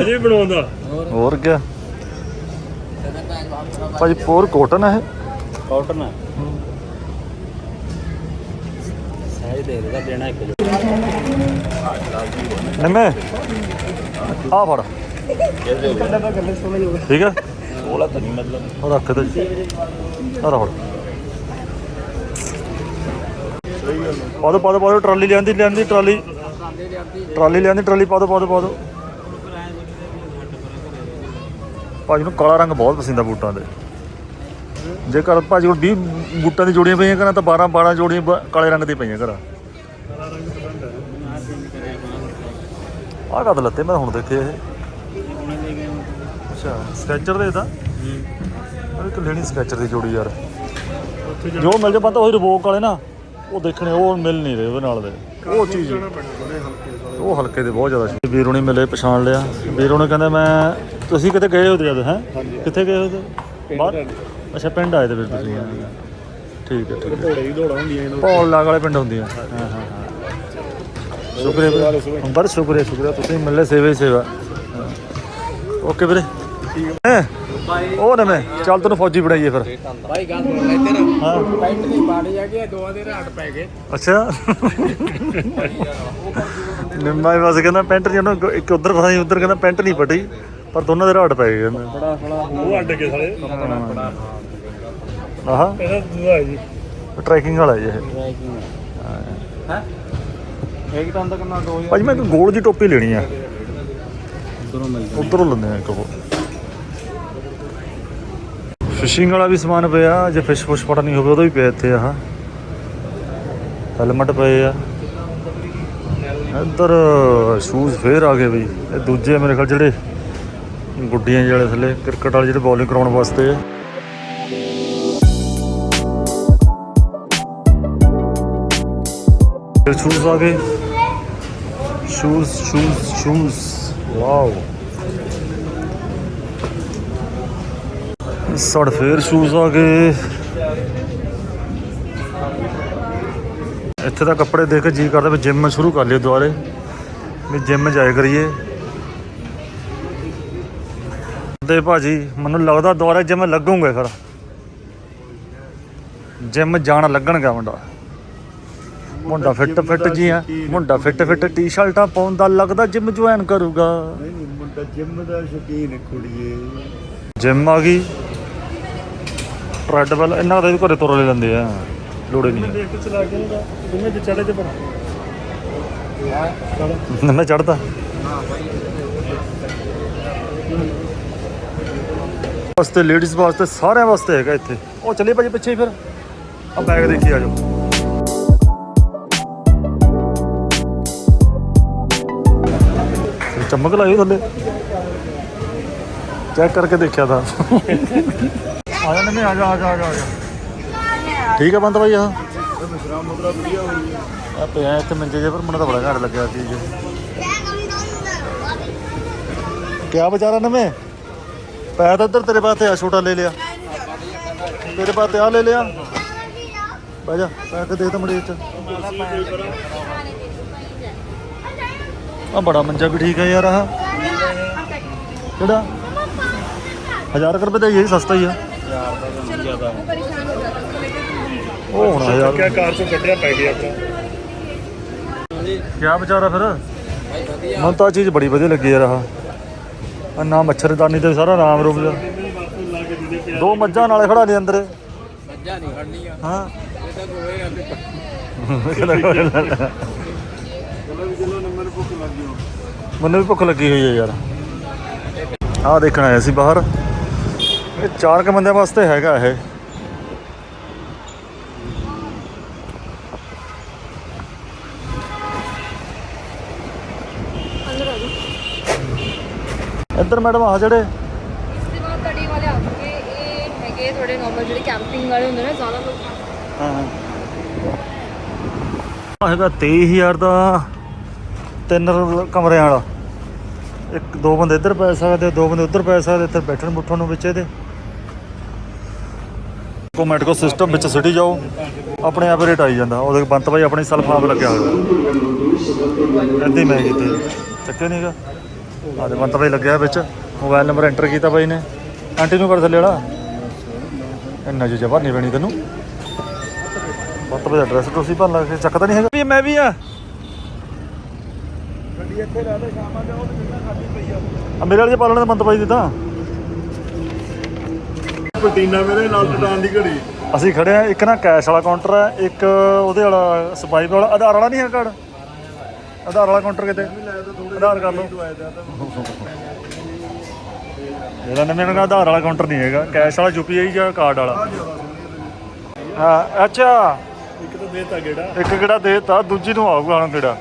ਅਜੇ ਬਣਾਉਂਦਾ? ਹੋਰ? ਕੀ ਭਾਜੀ ਪੋਰ ਕੋਟਨ ਹੈ ਕਾਟਨ ਹੈ। ਸਾਈਜ਼ ਦੇ ਦੇਗਾ ਦੇਣਾ ਇੱਕ ਜੋ। ਨਿੰਮੇ ਆ ਫੜ। ਠੀਕ ਹੈ ਉਹਲਾ ਤਾਂ ਨਹੀਂ ਮਤਲਬ। ਉਹ ਰੱਖ ਦੇ। ਆ ਰੋੜ ਪਾ ਦੋ ਪਾ ਦੋ ਪਾ ਦੋ। ਟਰਾਲੀ ਲਿਆਂਦੀ ਲਿਆਂਦੀ ਟਰਾਲੀ। ਟਰਾਲੀ ਲਿਆਂਦੀ ਟਰਾਲੀ ਪਾ ਦੋ ਪਾ ਦੋ ਪਾ ਦੋ। ਭਾਜੀ ਨੂੰ ਕਾਲਾ ਰੰਗ ਬਹੁਤ ਪਸੰਦ ਆ ਬੂਟਾਂ ਦੇ। ਜੇਕਰ ਭਾਜੀ ਕੋਲ 20 ਬੂਟਾਂ ਦੀ ਜੋੜੀਆਂ ਪਈਆਂ ਕਰਾਂ ਤਾਂ 12 12 ਜੋੜੀਆਂ ਕਾਲੇ ਰੰਗ ਦੀ ਪਈਆਂ ਘਰਾਂ। ਆਹ ਕਦ ਲੱਤੇ ਮੈਂ ਹੁਣ ਦੇਖੇ ਇਹ। ਅੱਛਾ ਸਕੈਚਰ ਦੇ ਤਾਂ ਅਰੇ ਇੱਕ ਲੈਣੀ ਸਕੈਚਰ ਦੀ ਜੋੜੀ ਯਾਰ। ਜੋ ਮਿਲ ਜਾ ਪਤਾ ਉਹੀ ਰਿਵੋਕ ਵਾਲੇ ਨਾ ਉਹ ਦੇਖਣੇ ਉਹ ਮਿਲ ਨਹੀਂ ਰਹੇ ਉਹਦੇ ਨਾਲ ਦੇ। ਉਹ ਚੀਜ਼ ਉਹ ਹਲਕੇ ਦੇ ਬਹੁਤ ਜ਼ਿਆਦਾ ਸੀ। ਵੀਰੋ ਨੇ ਮਿਲੇ ਪਛਾਣ ਲਿਆ। ਵੀਰੋ ਨੇ ਕਹਿੰਦਾ ਮੈਂ ਤੁਸੀਂ ਕਿਤੇ ਗਏ ਹੋ ਤੇ ਜਦ ਹੈ? ਕਿੱਥੇ ਗਏ ਹੋ ਤੇ ਬਾਹਰ? ਅੱਛਾ ਪਿੰਡ ਆਏ ਤੇ ਫਿਰ ਤੁਸੀਂ। ਹੈਂ। ਠੀਕ ਹੈ ਠੀਕ ਹੈ। ਘੋੜੇ ਦੀ ਦੌੜਾਂ ਹੁੰਦੀਆਂ ਇਹਨਾਂ ਪੌਲ ਲਾਗ ਵਾਲੇ ਪਿੰਡ ਹੁੰਦੀਆਂ ਹਾਂ ਹਾਂ ਹਾਂ। ਸ਼ੁਕਰੀਆ ਬੜਾ ਸ਼ੁਕਰੀਆ ਸ਼ੁਕਰੀਆ। ਤੁਸੀਂ ਮਿਲੇ ਸੇਵਾ ਹੀ ਸੇਵਾ। ਓਕੇ ਵੀਰੇ। ਹੈਂ? ਉਹ ਨਾ ਮੈਂ ਚੱਲ ਤੈਨੂੰ ਫੌਜੀ ਬਣਾਈਏ ਫਿਰ। ਭਾਈ ਗੱਲ ਸੁਣ ਲੈ ਤੇਰਾ ਹਾਂ। ਪੈਂਟ ਦੀ ਪਾੜ ਜਾ ਕੇ ਦੋ ਦੇ ਰਾਟ ਪੈ ਗਏ। ਅੱਛਾ। ਨਿੰਮਾ ਹੀ ਬਸ ਕਹਿੰਦਾ ਪੈਂਟ ਨਹੀਂ ਉਹਨੂੰ ਇੱਕ ਉਧਰ ਫਸਾਈ ਉਧਰ ਕਹਿੰਦਾ ਪੈਂਟ ਨਹੀਂ ਪਟੀ ਪਰ ਦੋਨਾਂ ਦੇ ਰਾਟ ਪੈ ਗਏ ਕਹਿੰਦਾ। ਉਹ ਅੱਡ ਕੇ ਸਾਲੇ। ਆਹਾ। ਇਹਦਾ ਦੂਆ ਹੈ ਜੀ। ਟਰੈਕਿੰਗ ਵਾਲਾ ਜੀ ਇਹ। ਇੱਕ ਤਾਂ ਤੱਕ ਨਾ ਦੋ ਭਾਜੀ ਮੈਂ ਇੱਕ ਗੋਲ ਦੀ ਟੋਪੀ ਲੈਣੀ ਆ। ਦੋਨੋਂ ਮਿਲ ਉਧਰੋਂ ਲੈਂਦੇ ਆ ਇੱਕ ਉਹ। ਫਿਸ਼ਿੰਗ ਵਾਲਾ ਵੀ ਸਮਾਨ ਪਿਆ, ਜੇ ਫਿਸ਼ ਫੁਸ਼ ਪੜਾ ਨਹੀਂ ਹੋਵੇ ਉਹਦਾ ਵੀ ਪਿਆ ਇੱਥੇ ਆਹ। ਹੈਲਮਟ ਪਏ ਆ। ਇੱਧਰ ਸ਼ੂਜ਼ ਫੇਰ ਆ ਗਏ ਬਈ। ਇਹ ਦੂਜੇ ਮੇਰੇ ਖਿਆਲ ਜਿਹੜੇ ਗੁੱਡੀਆਂ ਜਿਹੇ ਥੱਲੇ, ਕ੍ਰਿਕਟ ਵਾਲੇ ਜਿਹੜੇ ਬੋਲਿੰਗ ਕਰਾਉਣ ਵਾਸਤੇ। ਆ ਫਿਰ ਸ਼ੂਜ਼ ਆ ਗਏ। ਸ਼ੂਜ਼ ਸ਼ੂਜ਼ ਸ਼ੂਜ਼ ਵਾਓ ਸੜ ਫੇਰ ਸ਼ੂਜ਼ ਆ ਗਏ। ਇੱਥੇ ਤਾਂ ਕੱਪੜੇ ਦੇਖ ਕੇ ਜੀ ਕਰਦਾ ਵੀ ਜਿਮ ਸ਼ੁਰੂ ਕਰ ਲਈਏ ਦੁਬਾਰੇ। ਵੀ ਜਿਮ ਜਾਇਆ ਕਰੀਏ। ਤੇ ਭਾਜੀ ਮੈਨੂੰ ਲੱਗਦਾ ਦੁਬਾਰਾ ਜਿਮ ਲੱਗੂਗੇ ਫਿਰ। ਜਿਮ ਜਾਣ ਲੱਗਣਗਾ ਮੁੰਡਾ। ਮੁੰਡਾ ਫਿੱਟ ਫਿੱਟ ਜੀ ਆ। ਮੁੰਡਾ ਫਿੱਟ ਫਿੱਟ ਟੀ-ਸ਼ਰਟਾਂ ਪਾਉਂਦਾ ਲੱਗਦਾ ਜਿਮ ਜੁਆਇਨ ਕਰੂਗਾ। ਨਹੀਂ ਨਹੀਂ ਮੁੰਡਾ ਜਿੰਮ ਦਾ ਸ਼ੌਕੀਨ ਕੁੜੀਏ। ਜਿਮ ਆ ਗਈ। ਟ੍ਰੈਡਮਿਲ ਇਹਨਾਂ ਦਾ ਵੀ ਘਰੇ ਤੁਰ ਲੈ ਲੈਂਦੇ ਆ। ਲੋੜੇ ਨਹੀਂ। ਦੇਖ ਕੇ ਚਲਾ ਕੇ ਦੋਵੇਂ ਚੜੇ ਪਰ ਮੈਂ ਚੜਦਾ ਵਾਸਤੇ ਲੇਡੀਜ਼ ਵਾਸਤੇ ਸਾਰਿਆਂ ਵਾਸਤੇ ਹੈਗਾ ਇੱਥੇ। ਉਹ ਚੱਲੇ ਭਾਜੀ ਪਿੱਛੇ ਫਿਰ। ਆ ਬੈਗ ਦੇਖੀ ਆ ਜਾਓ। ਚਮਕ ਲਾਈ ਥੱਲੇ। ਚੈੱਕ ਕਰਕੇ ਦੇਖਿਆ ਤਾਂ। ਆ ਜਾ ਨਵੇਂ ਆ ਜਾ ਆ ਜਾ ਆ ਜਾ, ਆ ਜਾ ਠੀਕ ਆ ਬੰਦ ਭਾਈ ਆ ਵਿਸ਼ਰਾਮ ਮੁਦਰਾ ਵਧੀਆ ਹੋਈ ਹੈ ਆ ਪਿਆ ਇੱਥੇ ਮੰਜੇ ਜੇ ਪਰ ਮੈਨੂੰ ਤਾਂ ਬੜਾ ਘੱਟ ਲੱਗਿਆ ਸੀ ਜੀ ਕਿਆ ਵਿਚਾਰਾ ਨਵੇਂ ਪੈ ਤਾਂ ਇੱਧਰ ਤੇਰੇ ਪਾਸੇ ਆ ਛੋਟਾ ਲੈ ਲਿਆ ਤੇਰੇ ਪਾਸੇ ਆ ਲੈ ਲਿਆ ਬਹਿ ਜਾ ਪੈ ਕੇ ਦੇ ਤਾਂ ਮੜੇ ਚ ਆ ਬੜਾ ਮੰਜਾ ਵੀ ਠੀਕ ਹੈ ਯਾਰ ਆਹ ਕਿਹੜਾ 1000 ਰੁਪਏ ਦਾ ਹੀ ਹੈ ਸਸਤਾ ਹੀ ਆ ਉਹ ਹੋਣਾ ਯਾਰ ਕਿਆ ਕਾਰ ਚੋਂ ਕੱਢਿਆ ਪੈ ਗਿਆ ਆਪਣਾ ਕਿਆ ਵਿਚਾਰਾ ਫਿਰ? ਮੈਨੂੰ ਤਾਂ ਆਹ ਚੀਜ਼ ਬੜੀ ਵਧੀਆ ਲੱਗੀ ਯਾਰ ਆਹ। ਆਹ ਨਾ ਮੱਛਰਦਾਨੀ ਤੇ ਸਾਰਾ ਆਰਾਮ ਰੂਮ ਜਿਹਾ। ਦੋ ਮੱਝਾਂ ਨਾਲੇ ਖੜਾ ਦੇ ਅੰਦਰ। ਮੱਝਾਂ ਨਹੀਂ ਖੜਨੀਆਂ। ਹਾਂ। ਇਹ ਤਾਂ ਕੋਏ ਅੱਗੇ ਮੈਨੂੰ ਵੀ ਭੁੱਖ ਲੱਗੀ ਹੋਈ ਹੈ ਯਾਰ। ਆਹ ਦੇਖਣ ਆਇਆ ਸੀ ਬਾਹਰ। ਇਹ ਚਾਰ ਕ ਬੰਦਿਆਂ ਵਾਸਤੇ ਹੈਗਾ ਇਹ। ਇੱਧਰ ਮੈਡਮ ਆ ਜਿਹੜੇ। ਇਸ ਦੇ ਬਾਅਦ ਤੜੀ ਵਾਲੇ ਆਉਣਗੇ ਇਹ ਹੈਗੇ ਥੋੜੇ ਨਾਰਮਲ ਜਿਹੜੇ ਕੈਂਪਿੰਗ ਵਾਲੇ ਹੁੰਦੇ ਨੇ ਜ਼ਿਆਦਾ ਲੋਕ ਹਾਂ ਆਹ ਹੈਗਾ 23000 ਦਾ ਤਿੰਨ ਰ- ਕਮਰਿਆਂ ਵਾਲਾ। ਇੱਕ ਦੋ ਬੰਦੇ ਇੱਧਰ ਪੈ ਸਕਦੇ ਦੋ ਬੰਦੇ ਉੱਧਰ ਪੈ ਸਕਦੇ ਇੱਧਰ ਬੈਠਣ ਬੁੱਠਣ ਨੂੰ ਵਿੱਚ ਇਹਦੇ। ਕੋਮੈਟਿਕੋ ਸਿਸਟਮ ਵਿੱਚ ਸਿਟੀ ਜਾਓ, ਆਪਣੇ ਆਪ ਰੇਟ ਆਈ ਜਾਂਦਾ। ਉਹਦੇ ਬੰਤ ਭਾਈ ਆਪਣੀ ਸੈਲਫ ਆਪ ਲੱਗਿਆ ਹੋਇਆ। ਇੱਦਾਂ ਮੈਂ ਕੀਤੇ। ਚੱਕੇ ਨਹੀਂਗਾ ਆਹ ਦੇ ਬੰਤ ਭਾਈ ਲੱਗਿਆ ਵਿੱਚ। ਮੋਬਾਈਲ ਨੰਬਰ ਐਂਟਰ ਕੀਤਾ ਬਾਈ ਨੇ। ਕੰਟੀਨਿਊ ਕਰ ਥੱਲੇ ਵਾਲਾ। ਇੰਨਾ ਜੀ ਜਬਰ ਨਹੀਂ ਪੈਣੀ ਤੈਨੂੰ। ਬੰਤ ਭਾਈ ਐਡਰੈਸ ਤੁਸੀਂ ਭਰ ਲਾ ਕੇ ਚੱਕਦਾ ਨਹੀਂ ਹੈਗਾ। ਵੀ ਮੈਂ ਵੀ ਆ। ਗੱਡੀ ਇੱਥੇ ਰਹਿ ਲੈ ਸ਼ਾਮਾਂ ਦੇ ਉਹ ਕਿੰਨਾ ਖਾਲੀ ਪਈ ਆ ਮੇਰੇ ਵਾਲੀ ਚ ਪਾ ਬੰਤ ਭਾਈ ਦਿੱਤਾ। ਤਾਂ ਪਟੀਨਾ ਮੇਰੇ ਨਾਲ ਟਟਾਨ ਦੀ ਘੜੀ। ਅਸੀਂ ਖੜੇ ਆ ਇੱਕ ਨਾ ਕੈਸ਼ ਵਾਲਾ ਕਾਊਂਟਰ ਹੈ ਇੱਕ ਉਹਦੇ ਵਾਲਾ ਸਪਾਈਪ ਵਾਲਾ ਆਧਾਰ ਵਾਲਾ ਨਹੀਂ ਹੈ ਕਾਰਡ ਆਧਾਰ ਵਾਲਾ ਕਾਊਂਟਰ ਕਿਤੇ? ਆਧਾਰ ਕਰ ਲਓ। ਇਹਦਾ ਨੂੰ ਆਧਾਰ ਵਾਲਾ ਕਾਊਂਟਰ ਨਹੀਂ ਹੈਗਾ ਕੈਸ਼ ਵਾਲਾ ਯੂਪੀਆਈ ਜਾਂ ਕਾਰਡ ਵਾਲਾ। ਹਾਂ ਅੱਛਾ। ਇੱਕ ਤਾਂ ਦੇਤਾ ਗੇੜਾ ਇੱਕ ਕਿਹੜਾ ਦੇਤਾ? ਦੂਜੀ ਨੂੰ ਆਊਗਾ ਹੁਣ ਕਿਹੜਾ?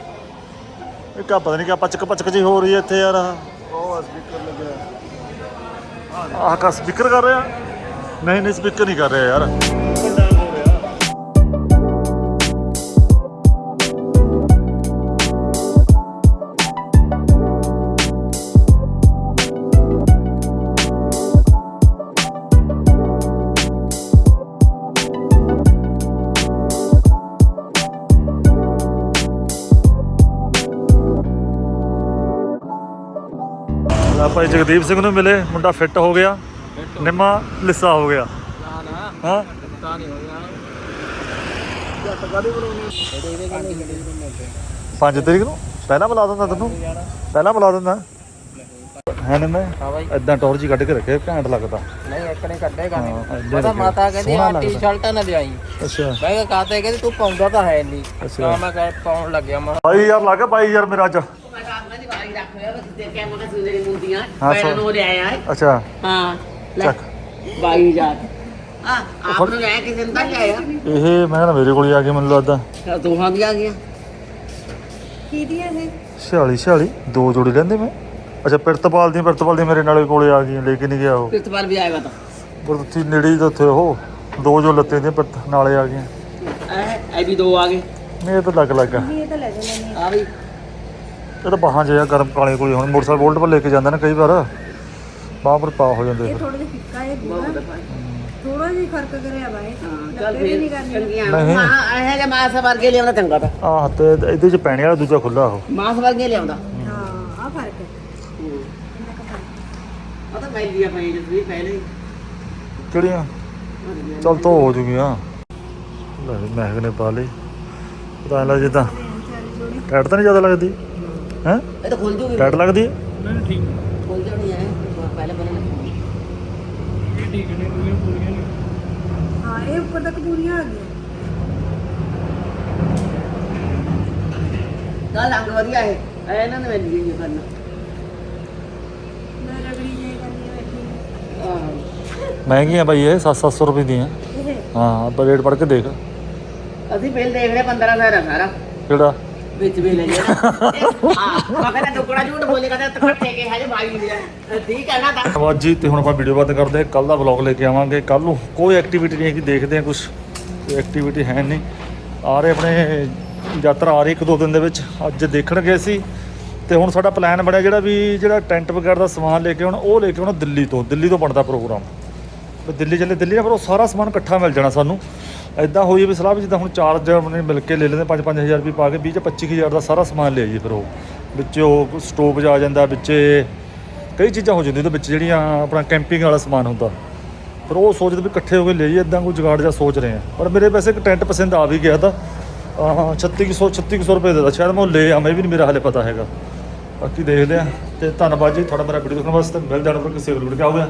ਇਹ ਕਾ ਪਤਾ ਨਹੀਂ ਕਿਆ ਪਚਕ ਪਚਕ ਜੀ ਹੋ ਰਹੀ ਹੈ ਇੱਥੇ ਯਾਰ। ਆਹ ਸਪੀਕਰ ਲੱਗਿਆ। ਆਹ ਕਾ ਸਪੀਕਰ ਕਰ ਰਿਹਾ? ਨਹੀਂ ਨਹੀਂ ਸਪੀਕਰ ਨਹੀਂ ਕਰ ਰਿਹਾ ਯਾਰ। ਆਪਾਂ ਜਗਦੀਪ ਸਿੰਘ ਨੂੰ ਮਿਲੇ, ਮੁੰਡਾ ਫਿੱਟ ਹੋ ਗਿਆ। ਨਿੰਮਾ ਲਿੱਸਾ ਹੋ ਗਿਆ। ਨਾ ਨਾ ਹਾਂ? ਤਾਂ ਨਹੀਂ ਹੋਇਆ 5 ਤਰੀਕ ਨੂੰ? ਪਹਿਲਾਂ ਬੁਲਾ ਦਿੰਦਾ ਤੈਨੂੰ? ਪਹਿਲਾਂ ਬੁਲਾ ਦਿੰਦਾ। ਹੈ ਹਾਂ ਬਾਈ ਇਦਾਂ ਟੌਰ ਜੀ ਕੱਢ ਕੇ ਰੱਖੇ ਘੈਂਟ ਲੱਗਦਾ। ਨਹੀਂ ਇੱਕਨੇ ਕੱਢੇ ਗਾ ਹਾਂ, ਇੱਧਰ ਪਤਾ ਲੱਗੇ। ਮਾਤਾ ਕਹਿੰਦੀ ਆ। ਟੀ-ਸ਼ਰਟਾਂ ਨਾ ਲਿਆਈ। ਅੱਛਾ। ਮੈਂ ਕਿਹਾ ਕਾਤੇ ਕਹਿੰਦੀ ਤੂੰ ਪਾਉਂਦਾ ਤਾਂ ਹੈ ਨਹੀਂ ਅੱਛਾ। ਤਾਂ ਮੈਂ ਕਹਿ ਪਾਉਣ ਲੱਗਿਆ ਮੈਂ। ਬਾਈ ਯਾਰ ਲੱਗ ਬਾਈ ਯਾਰ ਮੇਰਾ ਅੱਜ। ਹਾਂ ਸੋ ਅੱਛਾ। ਹਾਂ। ਲੈ। ਚੱਕ। ਬਾਈ ਜਾ। ਆ ਆਪ ਨੂੰ ਲੈ ਕੇ ਦਿੰਦਾ ਜਾਇਆ ਇਹ ਮੈਂ ਕਹਿੰਦਾ ਮੇਰੇ ਕੋਲ ਹੀ ਆ ਕੇ ਮੈਨੂੰ ਲੱਗਦਾ। ਦੋਹਾਂ ਦੀ ਆ ਗਿਆ ਕੀਦੀਆਂ ਇਹ? 46 46 ਦੋ ਜੋੜੀ ਲੈਂਦੇ ਮੈਂ। ਅੱਛਾ ਪਿਰਤਪਾਲ ਦੀ ਪਿਰਤਪਾਲ ਦੀ ਮੇਰੇ ਨਾਲੇ ਕੋਲੇ ਆ ਗਈ ਲੈ ਕੇ ਨਹੀਂ ਗਿਆ ਉਹ। ਪ੍ਰਿਤਪਾਲ ਵੀ ਆਏਗਾ ਤਾਂ। ਪਰ ਉੱਥੇ ਨੇੜੇ ਹੀ ਤਾਂ ਉੱਥੇ ਉਹ ਦੋ ਜੋ ਲੱਤੇ ਦੇ ਪਿਰਤ ਨਾਲੇ ਆ ਗਈਆਂ। ਇਹ ਇਹ ਵੀ ਦੋ ਆ ਗਏ। ਨਹੀਂ ਇਹ ਤਾਂ ਲੱਗ ਲੱਗਾ ਇਹ ਤਾਂ ਲੈ ਜਾਂਦੇ ਨੇ। ਆ ਵੀ। ਇਹ ਤਾਂ ਬਾਹਾਂ ਜਿਹਾ ਗਰਮ ਕਾਲੇ ਕੋਲੇ ਹੁਣ। ਮੋਟਰਸਾਈਕਲ ਬੋਲਟ ਪਰ ਲੈ ਕੇ ਜਾਂਦਾ ਨਾ ਕਈ ਵਾਰ। ਪਰ ਪਾ ਹੋ ਜਾਂਦੇ ਇਹ ਥੋੜਾ ਜਿਹਾ ਫਿੱਕਾ ਹੈ ਬਹੁਤ ਦਫਾ ਥੋੜਾ ਜਿਹਾ ਫ਼ਰਕ ਕਰਿਆ ਬਾਈ ਹਾਂ ਚੱਲ ਫੇਰ ਨਹੀਂ ਕਰਨੀ। ਚੰਗੀਆਂ। ਨਹੀਂ। ਹਾਂ ਇਹ ਜੇ ਮਾਸ ਵਰਗੇ ਲਿਆਉਂਦਾ ਚੰਗਾ ਤਾਂ। ਆਹ ਤੇ ਇਹਦੇ ਚ ਪੈਣੇ ਵਾਲਾ ਦੂਜਾ ਖੁੱਲਾ ਉਹ। ਮਾਸ ਵਰਗੇ ਲਿਆਉਂਦਾ। ਹਾਂ। ਆ ਫ਼ਰਕ ਹੈ। ਉਹ ਤਾਂ ਮੈਲੀਆਂ ਪਈ ਜਿਸ ਵੀ ਪਹਿਲੇ ਹੀ। ਕਿਹੜੀਆਂ? ਚਲ ਤੋ ਹੋ ਜੂਗੀਆਂ। ਲੈ ਮਹਿਕ ਨੇ ਪਾ ਲਈ ਪਤਾ ਨਹੀਂ ਲੱਗ ਜਿੱਦਾਂ। ਟੈਟ ਤਾਂ ਨਹੀਂ ਜ਼ਿਆਦਾ ਲੱਗਦੀ? ਹੈ? ਇਹ ਤਾਂ ਖੁੱਲ ਜੂਗੀ। ਟੈਟ ਲੱਗਦੀ ਹੈ? ਖੁੱਲ ਜਾਣੀ ਹੈ ਪਹਿਲੇ ਪਹਿਲੇ ਹਾਂ ਇਹ ਉੱਪਰ ਤੱਕ ਪੂਰੀਆਂ ਆ ਗਈਆਂ। ਦਾ ਰੰਗ ਵਧੀਆ ਹੈ ਇਹ ਇਹਨਾਂ ਨੇ ਮੈਲੀ ਜੀ ਕਰਨਾ। ਮੈਂ ਰਗੜੀ ਜੇ ਕਰਨੀ ਬੈਠੀ ਆਹ ਮਹਿੰਗੀਆਂ ਬਾਈ ਇਹ 7-700 ਰੁਪਏ ਦੀਆਂ। ਇਹ। ਹਾਂ ਆਪਾਂ ਰੇਟ ਪੜ ਕੇ ਦੇਖ। ਅਸੀਂ ਬਿੱਲ ਦੇਖ ਰਹੇ 15000 ਆ ਸਾਰਾ। ਕਿਹੜਾ? ਵਿੱਚ ਵੀ ਲੈ ਲਿਆ ਹਾਂ ਮੈਂ ਕਹਿੰਦਾ ਟੁਕੜਾ ਝੂਠ ਬੋਲੇ ਕਹਿੰਦਾ ਤੱਕੜੇ ਕੇ ਹਜੇ ਬਾਈ ਲਿਆ ਠੀਕ ਹੈ ਨਾ ਤਾਂ। ਅੱਜ ਹੀ ਤੇ ਹੁਣ ਆਪਾਂ ਵੀਡੀਓ ਬੰਦ ਕਰਦੇ ਹਾਂ। ਕੱਲ ਦਾ ਵਲੌਗ ਲੈ ਕੇ ਆਵਾਂਗੇ। ਕੱਲ ਨੂੰ ਕੋਈ ਐਕਟੀਵਿਟੀ ਨਹੀਂ ਹੈ ਕਿ ਦੇਖਦੇ ਹਾਂ ਕੁਝ ਐਕਟੀਵਿਟੀ ਹੈ ਨਹੀਂ। ਆ ਰਹੇ ਆਪਣੇ ਯਾਤਰਾ ਆ ਰਹੀ ਇੱਕ ਦੋ ਦਿਨ ਦੇ ਵਿੱਚ। ਅੱਜ ਦੇਖਣ ਗਏ ਸੀ। ਤੇ ਹੁਣ ਸਾਡਾ ਪਲਾਨ ਬਣਿਆ ਜਿਹੜਾ ਵੀ ਜਿਹੜਾ ਟੈਂਟ ਵਗੈਰਾ ਦਾ ਸਮਾਨ ਲੈ ਕੇ ਆਉਣਾ ਉਹ ਲੈ ਕੇ ਆਉਣਾ ਦਿੱਲੀ ਤੋਂ। ਦਿੱਲੀ ਤੋਂ ਬਣਦਾ ਪ੍ਰੋਗਰਾਮ ਤੇ ਦਿੱਲੀ ਚੱਲੇ ਦਿੱਲੀ ਨਾਲ ਫਿਰ ਉਹ ਸਾਰਾ ਸਮਾਨ ਇਕੱਠਾ ਮਿਲ ਜਾਣਾ ਸਾਨੂੰ। ਐਦਾਂ ਹੋਈ ਵੀ ਸਲਾਹ ਵੀ ਜਿੱਦਾਂ ਹੁਣ ਚਾਰ ਜਣੇ ਮਿਲ ਕੇ ਲੈ ਲੈਂਦੇ 5-5000 ਰੁਪਏ ਪਾ ਕੇ 20 ਜਾਂ 25000 ਦਾ ਸਾਰਾ ਸਮਾਨ ਲੈ ਆਈਏ ਫਿਰ ਉਹ। ਵਿੱਚ ਉਹ ਸਟੋਵ ਜਾ ਜਾਂਦਾ, ਵਿੱਚ ਕਈ ਚੀਜ਼ਾਂ ਹੋ ਜਾਂਦੀਆਂ ਉਹਦੇ ਵਿੱਚ ਜਿਹੜੀਆਂ ਆਪਣਾ ਕੈਂਪਿੰਗ ਵਾਲਾ ਸਮਾਨ ਹੁੰਦਾ। ਫਿਰ ਉਹ ਸੋਚਦੇ ਵੀ ਇਕੱਠੇ ਹੋ ਕੇ ਲੈ ਲਈਏ ਇਦਾਂ ਕੋਈ ਜੁਗਾੜ ਜਿਹਾ ਸੋਚ ਰਹੇ ਆ। ਪਰ ਮੇਰੇ ਵੈਸੇ ਇੱਕ ਟੈਂਟ ਪਸੰਦ ਆ ਵੀ ਗਿਆ ਤਾਂ ਹਾਂ 3600 3600 ਰੁਪਏ ਦੇ ਦਾ। ਸ਼ਾਇਦ ਮੈਂ ਉਹ ਲੈ ਆਵਾਂ ਵੀ ਨਹੀਂ ਮੇਰਾ ਹਾਲੇ ਪਤਾ ਹੈਗਾ। ਬਾਕੀ ਦੇਖਦੇ ਆ। ਤੇ ਧੰਨਵਾਦ ਜੀ, ਤੁਹਾਡਾ ਮੇਰਾ ਵੀਡੀਓ ਦੇਖਣ ਵਾਸਤੇ। ਮਿਲ ਜਾਣਾ ਫਿਰ ਕਿਸੇ ਹੋਰ ਵੀਡੀਓ ਕਿਆ ਗਿਆ?